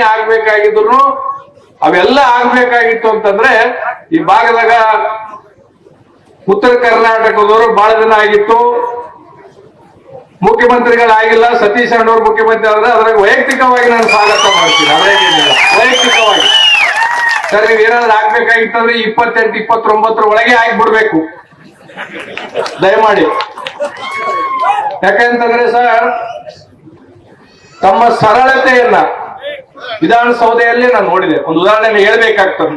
ಆಗ್ಬೇಕಾಗಿದ್ರು ಅವೆಲ್ಲ ಆಗ್ಬೇಕಾಗಿತ್ತು ಅಂತಂದ್ರೆ ಈ ಭಾಗದಾಗ ಉತ್ತರ ಕರ್ನಾಟಕದವರು ಬಹಳ ದಿನ ಆಗಿತ್ತು. ಮುಖ್ಯಮಂತ್ರಿಗಳಾಗಿಲ್ಲ, ಸತೀಶ್ ಅಣ್ಣವ್ರು ಮುಖ್ಯಮಂತ್ರಿ ಆದ್ರೆ ಅದ್ರಾಗ ವೈಯಕ್ತಿಕವಾಗಿ ನಾನು ಸ್ವಾಗತ ಮಾಡ್ತೀನಿ. ಅದ್ರಾಗೇನಿಲ್ಲ ವೈಯಕ್ತಿಕವಾಗಿ. ಸರ್, ನೀವ್ ಏನಾದ್ರು ಆಗ್ಬೇಕಾಗಿತ್ತಂದ್ರೆ ಇಪ್ಪತ್ತೆಂಟು, ಇಪ್ಪತ್ತೊಂಬತ್ತರ ಒಳಗೆ ಆಗ್ಬಿಡ್ಬೇಕು. ದಯಮಾಡಿ. ಯಾಕಂತಂದ್ರೆ ಸರ್, ತಮ್ಮ ಸರಳತೆಯನ್ನ ವಿಧಾನಸೌಧೆಯಲ್ಲಿ ನಾನು ನೋಡಿದೆ. ಒಂದು ಉದಾಹರಣೆ ಹೇಳ್ಬೇಕಾಗ್ತದೆ.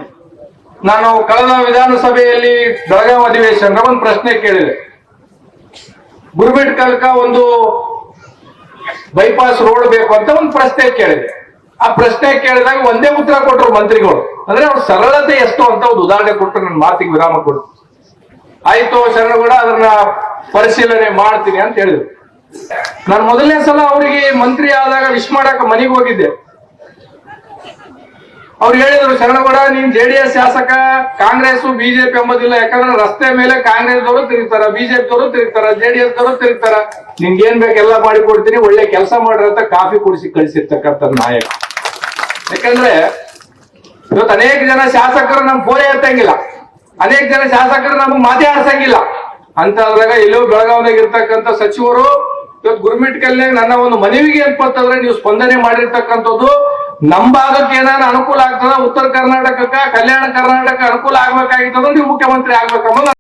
ನಾನು ಕಳೆದ ವಿಧಾನಸಭೆಯಲ್ಲಿ ಬೆಳಗಾವಿ ಅಧಿವೇಶನ ಒಂದು ಪ್ರಶ್ನೆ ಕೇಳಿದೆ. ಗುರುಬಿಟ್ ಕಲ್ಕ ಒಂದು ಬೈಪಾಸ್ ರೋಡ್ ಬೇಕು ಅಂತ ಒಂದು ಪ್ರಶ್ನೆ ಕೇಳಿದೆ. ಆ ಪ್ರಶ್ನೆ ಕೇಳಿದಾಗ ಒಂದೇ ಉತ್ತರ ಕೊಟ್ಟರು ಮಂತ್ರಿಗಳು. ಅಂದ್ರೆ ಅವ್ರ ಸರಳತೆ ಎಷ್ಟು ಅಂತ ಒಂದು ಉದಾಹರಣೆ ಕೊಟ್ಟು ನನ್ನ ಮಾತಿಗೆ ವಿರಾಮ ಕೊಟ್ಟು ಆಯ್ತು, ಶರಣಗೌಡ, ಅದನ್ನ ಪರಿಶೀಲನೆ ಮಾಡ್ತೀನಿ ಅಂತ ಹೇಳಿದ್ರು. ನಾನು ಮೊದಲನೇ ಸಲ ಅವರಿಗೆ ಮಂತ್ರಿ ಆದಾಗ ವಿಶ್ ಮಾಡಕ್ಕೆ ಮನೆಗೆ ಹೋಗಿದ್ದೆ. ಅವ್ರು ಹೇಳಿದ್ರು ಶರಣಗೌಡ ನೀನ್ ಜೆಡಿಎಸ್ ಶಾಸಕ, ಕಾಂಗ್ರೆಸ್ ಬಿಜೆಪಿ ಎಂಬುದಿಲ್ಲ. ಯಾಕಂದ್ರೆ ರಸ್ತೆ ಮೇಲೆ ಕಾಂಗ್ರೆಸ್ ದವರು ತಿರುಗ್ತಾರ ಬಿಜೆಪಿ ದವರು ತಿರುಗ್ತಾರ ಜೆಡಿಎಸ್ ದವರು ತಿರುಗ್ತಾರ. ನಿಂಗೇನ್ ಏನ್ ಬೇಕೆಲ್ಲ ಮಾಡಿ ಕೊಡ್ತೀನಿ. ಒಳ್ಳೆ ಕೆಲಸ ಮಾಡ್ರಿ ಅಂತ ಕಾಫಿ ಕುಡಿಸಿ ಕಳಿಸಿರ್ತಕ್ಕಂಥ ನಾಯಕ. ಯಾಕಂದ್ರೆ ಇವತ್ತು ಅನೇಕ ಜನ ಶಾಸಕರು ನಮ್ ಫೋನೆ ಎತ್ತಂಗಿಲ್ಲ. ಅನೇಕ ಜನ ಶಾಸಕರು ನಮ್ಗೆ ಮಾತೇ ಆಡ್ಸಂಗಿಲ್ಲ. ಅಂತ ಆದಾಗ ಎಲ್ಲೋ ಬೆಳಗಾವಿದಾಗ ಇರ್ತಕ್ಕಂಥ ಸಚಿವರು ಇವತ್ತು ಗುರುಮಿಟ್ ಕಲ್ಯಾಣ ನನ್ನ ಒಂದು ಮನವಿಗೆ ಅಂತಂದ್ರೆ ನೀವು ಸ್ಪಂದನೆ ಮಾಡಿರ್ತಕ್ಕಂಥದ್ದು ನಮ್ ಭಾಗಕ್ಕೆ ಏನಾರ ಅನುಕೂಲ ಆಗ್ತದ ಉತ್ತರ ಕರ್ನಾಟಕಕ್ಕ ಕಲ್ಯಾಣ ಕರ್ನಾಟಕ ಅನುಕೂಲ ಆಗ್ಬೇಕಾಗಿತ್ತಂದ್ರೆ ನೀವು ಮುಖ್ಯಮಂತ್ರಿ ಆಗ್ಬೇಕಂಬ